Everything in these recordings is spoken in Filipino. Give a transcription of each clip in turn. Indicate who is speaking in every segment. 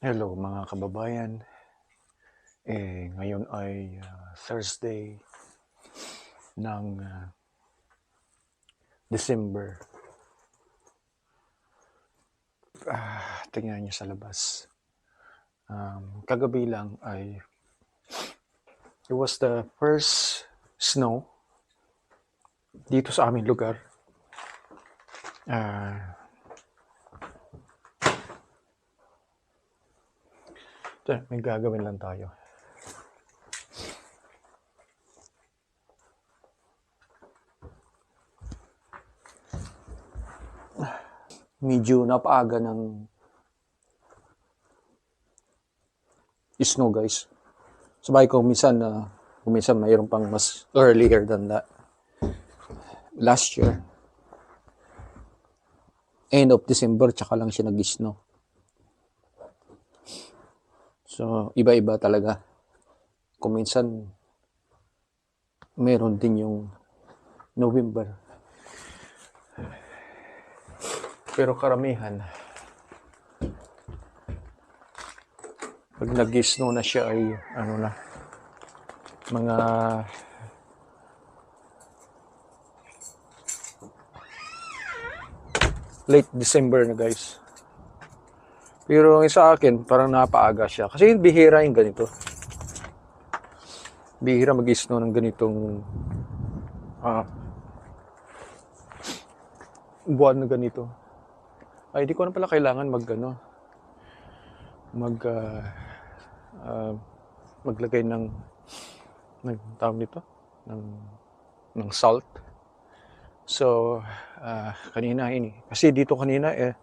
Speaker 1: Hello mga kababayan. Eh, ngayon ay ah, Thursday ng ah, December. Ah, tingnan niyo sa labas. Um, kagabi lang ay it was the first snow dito sa aming lugar. Ah, ito, may gagawin lang tayo. medyo napaaga ng snow guys. Sabay ko minsan na kung minsan mayroon pang mas earlier than that. Last year. End of December tsaka lang siya nag-snow. So, iba-iba talaga. Kung minsan meron din yung November. Pero karamihan, pag nag-snow na siya ay ano na, mga late December na guys. Pero yung sa akin, parang napaaga siya. Kasi yung bihira yung ganito. Bihira mag-snow ng ganitong ah, buwan na ganito. Ay, di ko na pala kailangan mag, ano, mag, ah, ah, maglagay ng, ng tawag nito, ng, ng salt. So, ah, kanina ini. Kasi dito kanina, eh,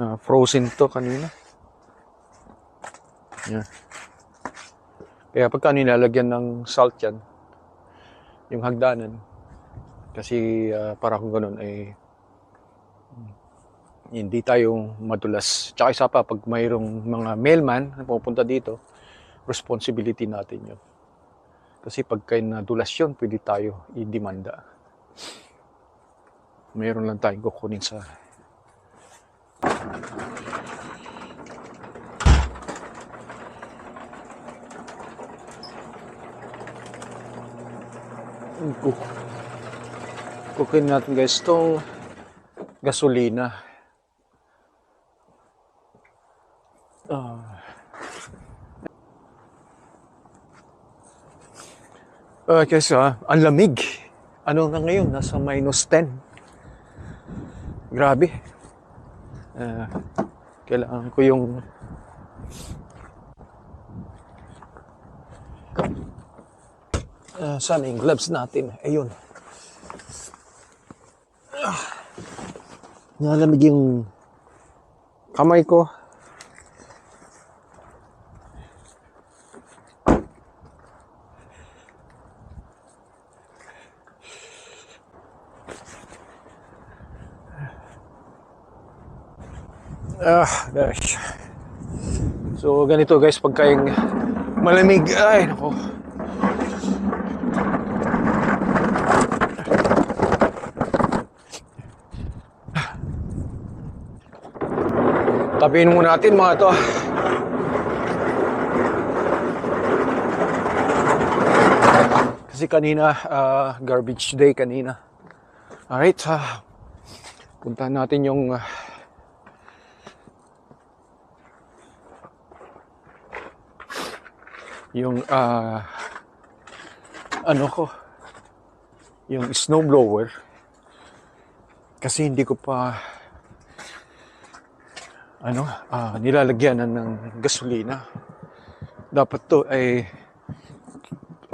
Speaker 1: ah, frozen to kanina. Yan. Kaya pagka nilalagyan ng salt yan, yung hagdanan, kasi ah, para kung ganun ay hindi tayo madulas. Tsaka isa pa, pag mayroong mga mailman na pupunta dito, responsibility natin yun. Kasi pag kayo nadulas yun, pwede tayo i-demanda. Mayroon lang tayong kukunin sa Cook. Kukunin natin guys itong gasolina. Ah. Ah, kasi ah, ang lamig. Ano na ngayon? Nasa minus 10. Grabe. Ah, kailangan ko yung Ah, sana yung gloves natin. Ayun. Ah. Nalamig yung kamay ko. Ah, gosh. So, ganito guys, pagka yung malamig, ay, nako. Tabihin muna natin mga to. Kasi kanina, ah, garbage day kanina. Alright, ah, puntahan natin yung ah, yung ah, ano ko yung snowblower kasi hindi ko pa ano ah, nilalagyan ng gasolina. Dapat to ay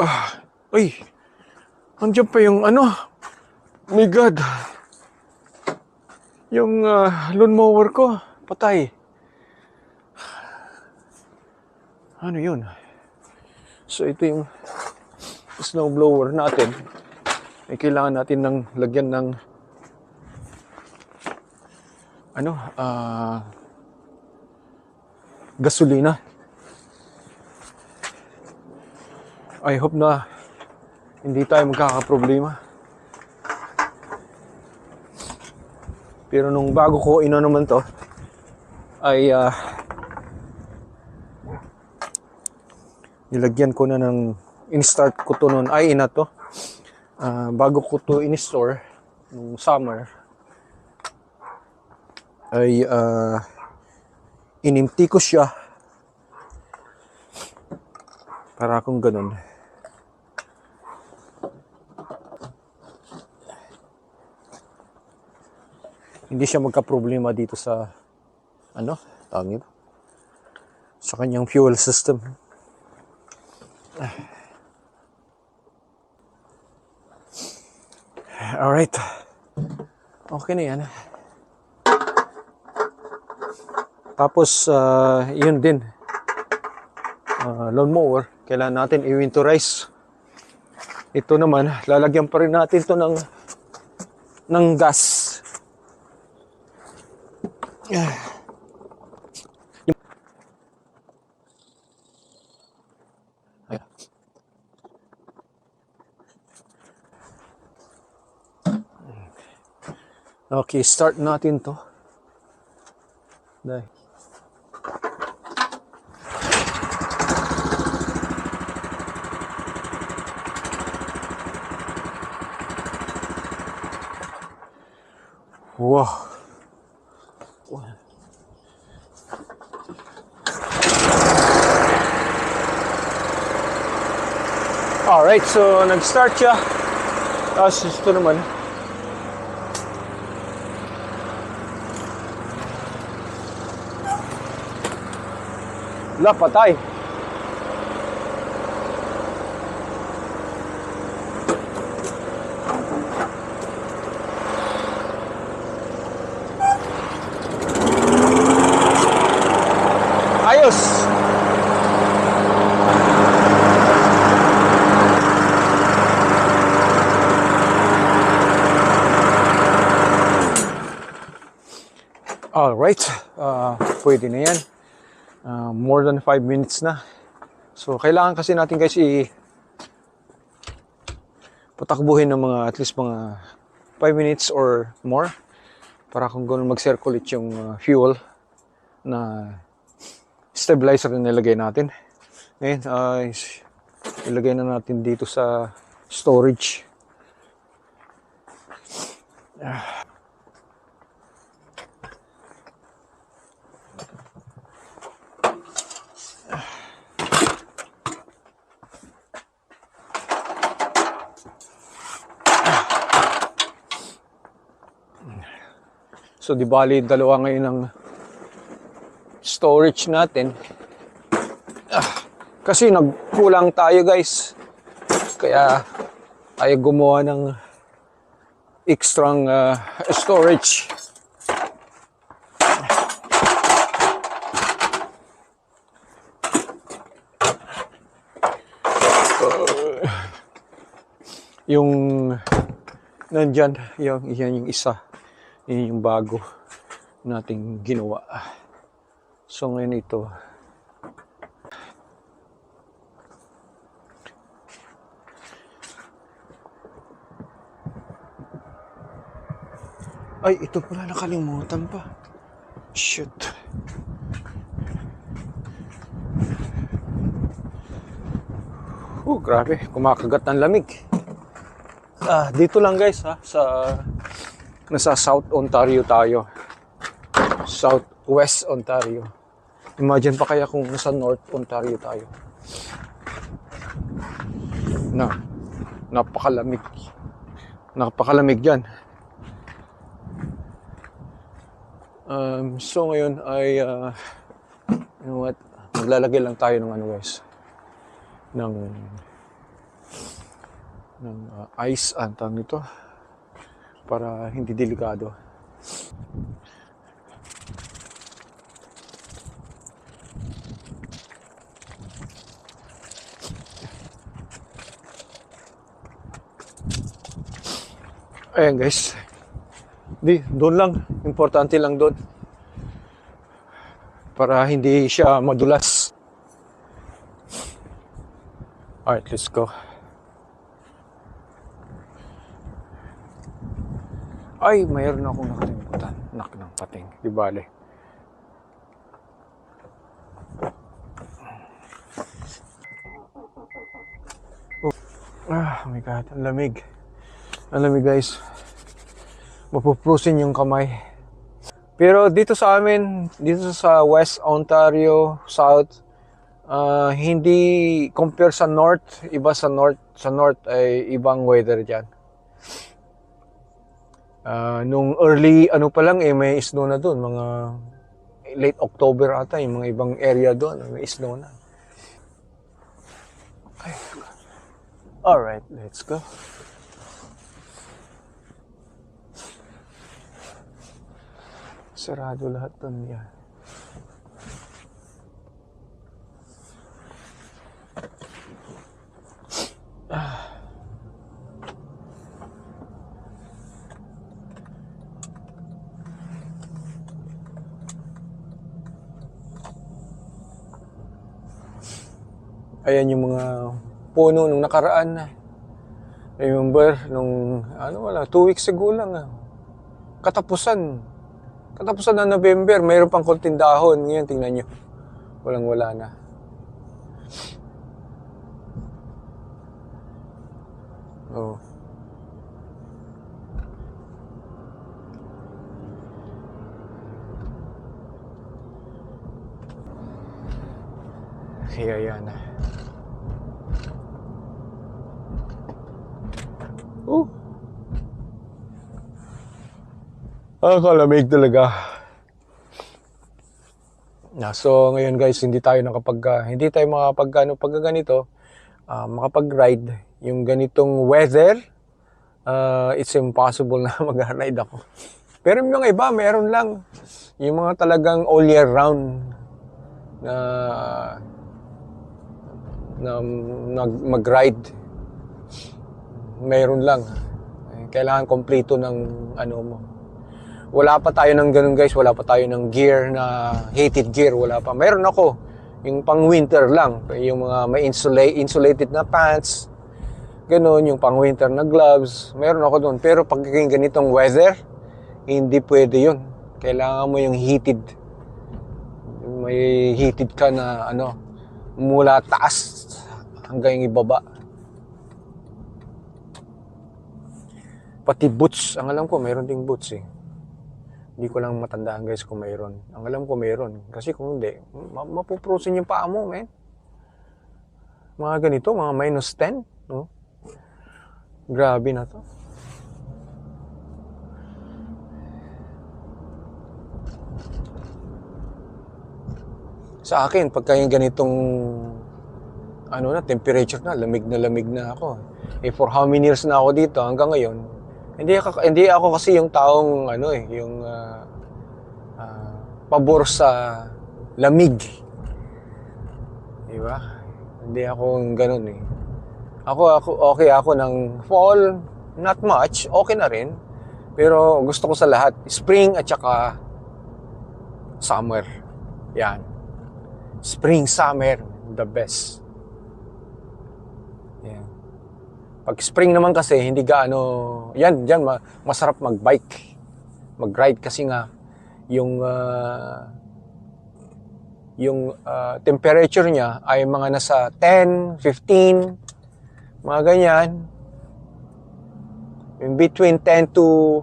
Speaker 1: ah, ay andyan pa yung ano my god. Yung ah, lawnmower ko patay. Ano yun? So ito yung snowblower natin. Ay kailangan natin ng lagyan ng ano, ah gasolina. I hope na hindi tayo magkakaproblema. Pero nung bago ko ino naman to ay ah nilagyan ko na ng in-start ko to noon ay ina to Ah, bago ko to in-store nung summer ay ah, inimti ko siya para akong ganun hindi siya magka-problema dito sa ano, tawag sa kanyang fuel system Alright. Okay na yan. Tapos, ah, yun din. Uh, lawnmower. Kailangan natin i-winterize. Ito naman, lalagyan pa rin natin to ng ng gas. Okay, start natin to. Dahil. Wow. Alright, so nag-start siya. Ah, Tapos ito naman, Wala, patay. Alright, uh, pwede na yan. Uh, more than 5 minutes na. So, kailangan kasi natin guys i patakbuhin ng mga at least mga 5 minutes or more para kung gano'n mag-circulate yung uh, fuel na stabilizer na nilagay natin. Ngayon, uh, ilagay na natin dito sa storage. So, di bali, dalawa ngayon ang storage natin. Ah, kasi nagkulang tayo, guys. Kaya, tayo gumawa ng extra uh, storage. yung nandyan, yung, yan yung isa. Yan yung bago nating ginawa. So ngayon ito. Ay, ito pala nakalimutan pa. Shoot. Oh, grabe. Kumakagat ng lamig. Ah, dito lang guys ha, sa nasa South Ontario tayo. Southwest Ontario. Imagine pa kaya kung nasa North Ontario tayo. Na, napakalamig. Napakalamig dyan. Um, so ngayon ay, uh, you know what, maglalagay lang tayo ng ano guys, ng, ng uh, ice, ang tawag nito, para hindi delikado. Ayan guys. Di, doon lang. Importante lang doon. Para hindi siya madulas. Alright, let's go. Ay, mayroon akong nakalimutan. Nak ng pating. Di bale. Oh. Ah, oh my God. Ang lamig. Ang lamig guys. Mapuprusin yung kamay. Pero dito sa amin, dito sa West Ontario, South, ah, hindi compare sa North, iba sa North. Sa North ay ibang weather dyan. Ah, nung early, ano pa lang, eh, may snow na doon. Mga late October ata, yung mga ibang area doon, may snow na. Ay. Alright, let's go. Sarado lahat doon yan. Ayan yung mga puno nung nakaraan na. Remember, nung, ano wala, two weeks ago lang. ah. Katapusan. Katapusan ng November, mayroon pang konting dahon. Ngayon, tingnan nyo. Walang wala na. Oh. Kaya yan. Oh. Ah, kalamig talaga. Na, so ngayon guys, hindi tayo nakapag ah, hindi tayo makapag ano pag ganito, ah, makapag-ride yung ganitong weather. ah, it's impossible na mag-ride ako. Pero yung iba, meron lang. Yung mga talagang all year round na na mag-ride. Meron lang. Eh, Kailangan kompleto ng ano mo. Wala pa tayo ng ganun guys, wala pa tayo ng gear na heated gear, wala pa. Meron ako yung pang winter lang, yung mga may insula- insulated na pants, ganun, yung pang winter na gloves, meron ako doon. Pero pag ganitong weather, hindi pwede yun. Kailangan mo yung heated. May heated ka na ano, mula taas hanggang ibaba. Pati boots, ang alam ko mayroon ding boots eh. Hindi ko lang matandaan guys kung mayroon. Ang alam ko mayroon. Kasi kung hindi, ma- mapuprosin yung paa mo, man. Mga ganito, mga minus 10. No? Grabe na to. Sa akin, pagka yung ganitong ano na, temperature na, lamig na lamig na ako. Eh, for how many years na ako dito hanggang ngayon, hindi ako, hindi ako kasi yung taong ano eh, yung ah, ah, pabor sa lamig. Di ba? Hindi ako ganun eh. Ako, ako, okay ako ng fall, not much, okay na rin. Pero gusto ko sa lahat, spring at saka summer. Yan. Spring, summer, the best. Yan. Pag spring naman kasi, hindi gaano, yan, yan, ma- masarap mag-bike. Mag-ride kasi nga, yung, ah, yung ah, temperature niya ay mga nasa 10, 15, mga ganyan. In between 10 to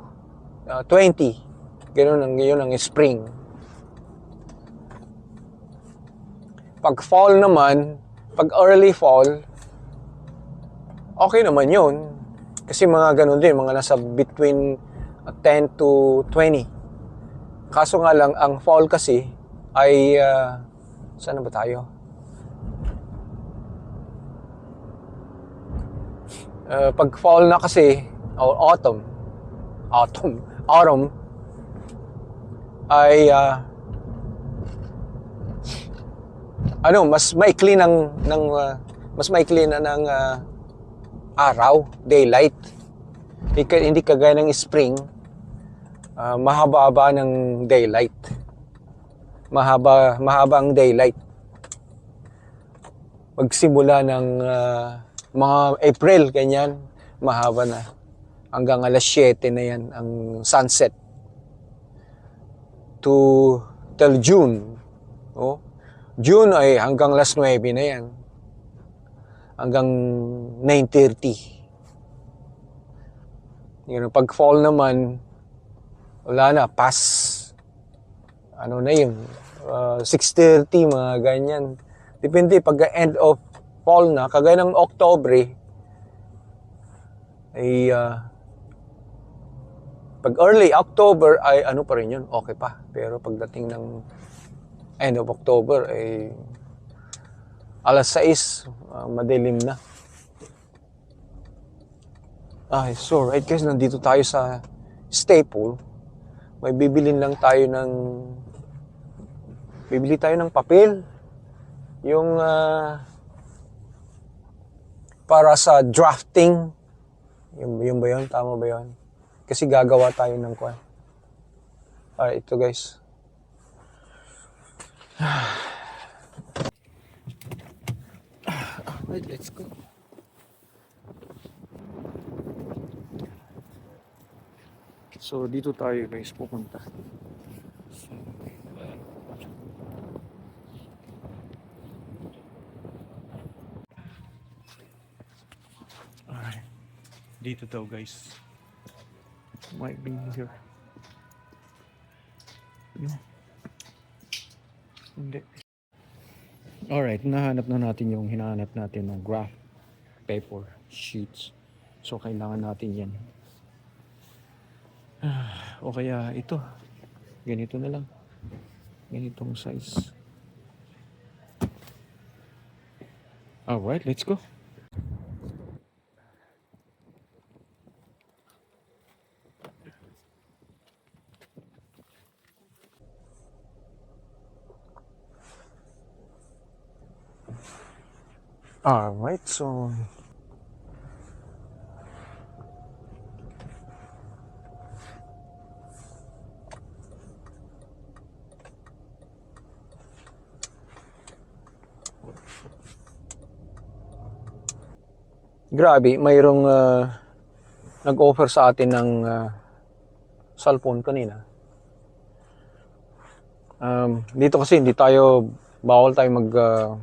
Speaker 1: ah, 20. Ganun ang, yun ang spring. Pag fall naman, pag early fall, okay naman yun. Kasi mga ganun din, mga nasa between uh, 10 to 20. Kaso nga lang, ang fall kasi ay, uh, saan ba tayo? Uh, pag fall na kasi, or autumn, autumn, autumn, ay, uh, ano, mas maikli ng, ng uh, mas maikli na ng uh, araw, daylight. Hindi, ka- hindi kagaya ng spring, ah, mahaba-haba ng daylight. Mahaba, mahaba ang daylight. Pagsimula ng ah, mga April, ganyan, mahaba na. Hanggang alas 7 na yan ang sunset. To till June. Oh. June ay hanggang alas 9 na yan. Hanggang 9.30. Yun, pag fall naman, wala na, pass. Ano na yun, uh, 6.30, mga ganyan. Depende, pag end of fall na, kagaya ng October, ay uh, pag early October ay ano pa rin yun, okay pa. Pero pagdating ng end of October ay alas 6, uh, madilim na. Ay, so right guys, nandito tayo sa Staple. May bibilin lang tayo ng bibili tayo ng papel. Yung ah, para sa drafting. Yung, yung ba yun? Tama ba yun? Kasi gagawa tayo ng kwan. Alright, ito guys. Alright, let's go. So, dito tayo guys pupunta. So, Alright. Dito daw guys. Might be here. No. Hindi. Alright, nahanap na natin yung hinahanap natin ng graph paper sheets. So, kailangan natin yan. O kaya ito. Ganito na lang. Ganitong size. Alright, let's go. Alright, so Grabe, mayroong ah, nag-offer sa atin ng ah, cellphone kanina. Um, dito kasi hindi tayo bawal tayo mag ah,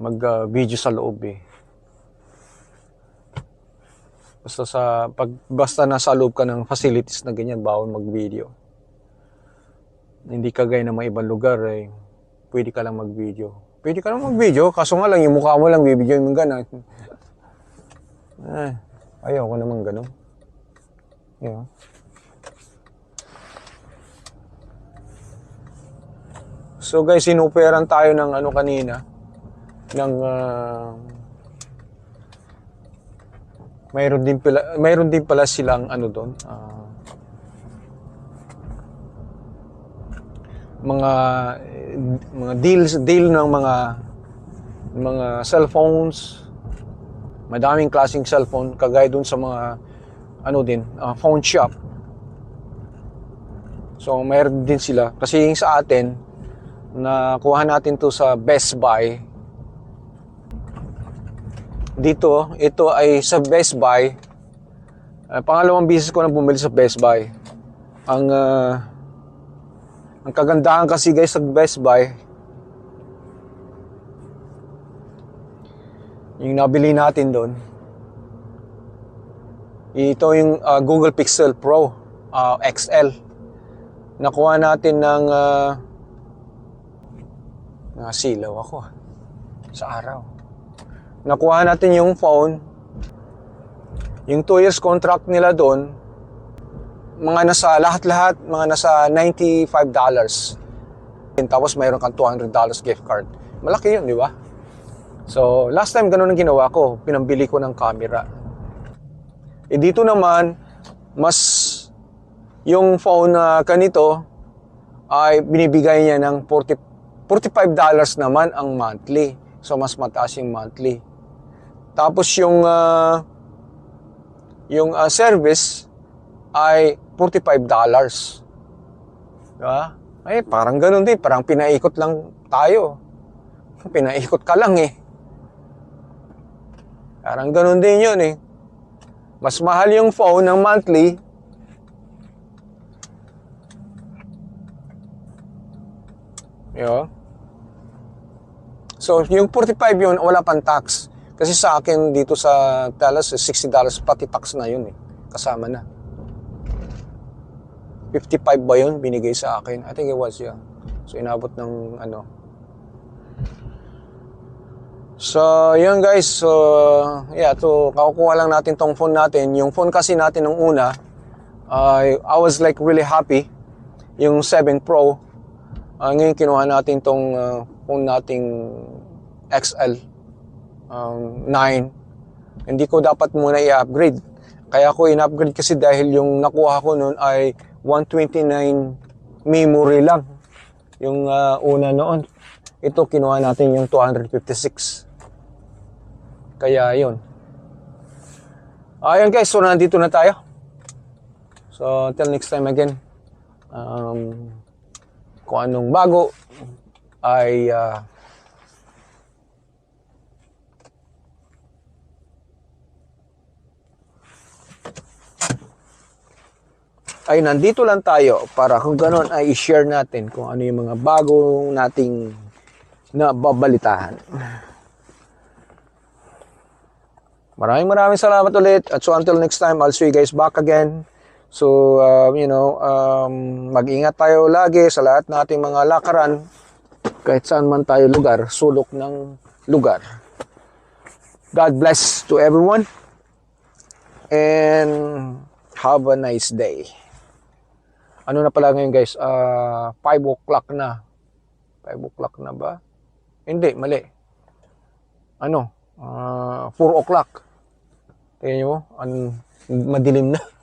Speaker 1: mag ah, sa loob eh. Basta sa pag basta nasa loob ka ng facilities na ganyan, bawal mag-video. Hindi kagaya ng mga ibang lugar eh, pwede ka lang mag-video. Pwede ka lang mag-video, kaso nga lang yung mukha mo lang bibidyo yung gano'n. Eh, ayaw ko naman ganun. Yeah. So guys, sinuperan tayo ng ano kanina ng ah, mayroon din pala mayroon din pala silang ano doon ah, mga mga deals deal ng mga mga cellphones. Madaming klaseng cellphone kagaya dun sa mga ano din ah, phone shop. So mayroon din sila. Kasi yung sa atin nakuha natin to sa Best Buy dito ito ay sa Best Buy. Ah, pangalawang beses ko na bumili sa Best Buy. Ang ah, ang kagandahan kasi guys sa Best Buy yung nabili natin doon ito yung ah, Google Pixel Pro ah, XL nakuha natin ng uh, nasilaw ako sa araw nakuha natin yung phone yung 2 years contract nila doon mga nasa lahat-lahat mga nasa $95 tapos mayroon kang $200 gift card malaki yun di ba So, last time ganun ang ginawa ko. Pinambili ko ng camera. Eh dito naman, mas yung phone na kanito ay binibigay niya ng 40, $45 naman ang monthly. So, mas mataas yung monthly. Tapos yung ah, yung ah, service ay $45. Diba? Ay, parang ganun din. Parang pinaikot lang tayo. Pinaikot ka lang eh. Parang ganun din yun eh. Mas mahal yung phone ng monthly. Yo. So, yung 45 yun, wala pang tax.
Speaker 2: Kasi sa akin dito sa Dallas, eh, $60 pati tax na yun eh. Kasama na. 55 ba yun binigay sa akin? I think it was, yeah. So, inabot ng ano. So, yun guys. So, yeah, to kakukuha lang natin tong phone natin. Yung phone kasi natin nung una, I I was like really happy. Yung 7 Pro. Ah, ngayon kinuha natin tong ah, phone nating XL um, 9. Hindi ko dapat muna i-upgrade. Kaya ko in-upgrade kasi dahil yung nakuha ko noon ay 129 memory lang. Yung ah, una noon. Ito kinuha natin yung 256. Kaya yun. Ayan guys, so nandito na tayo. So until next time again. Um, kung anong bago ay ah, ay nandito lang tayo para kung gano'n ay i-share natin kung ano yung mga bago nating nababalitahan. Maraming maraming salamat ulit. At so until next time, I'll see you guys back again. So, um, you know, um, mag-ingat tayo lagi sa lahat nating mga lakaran. Kahit saan man tayo lugar, sulok ng lugar. God bless to everyone. And have a nice day. Ano na pala ngayon guys? Ah, 5 o'clock na. 5 o'clock na ba? Hindi, mali. Ano? Ah, 4 o'clock. Tingnan nyo mo, an, madilim na.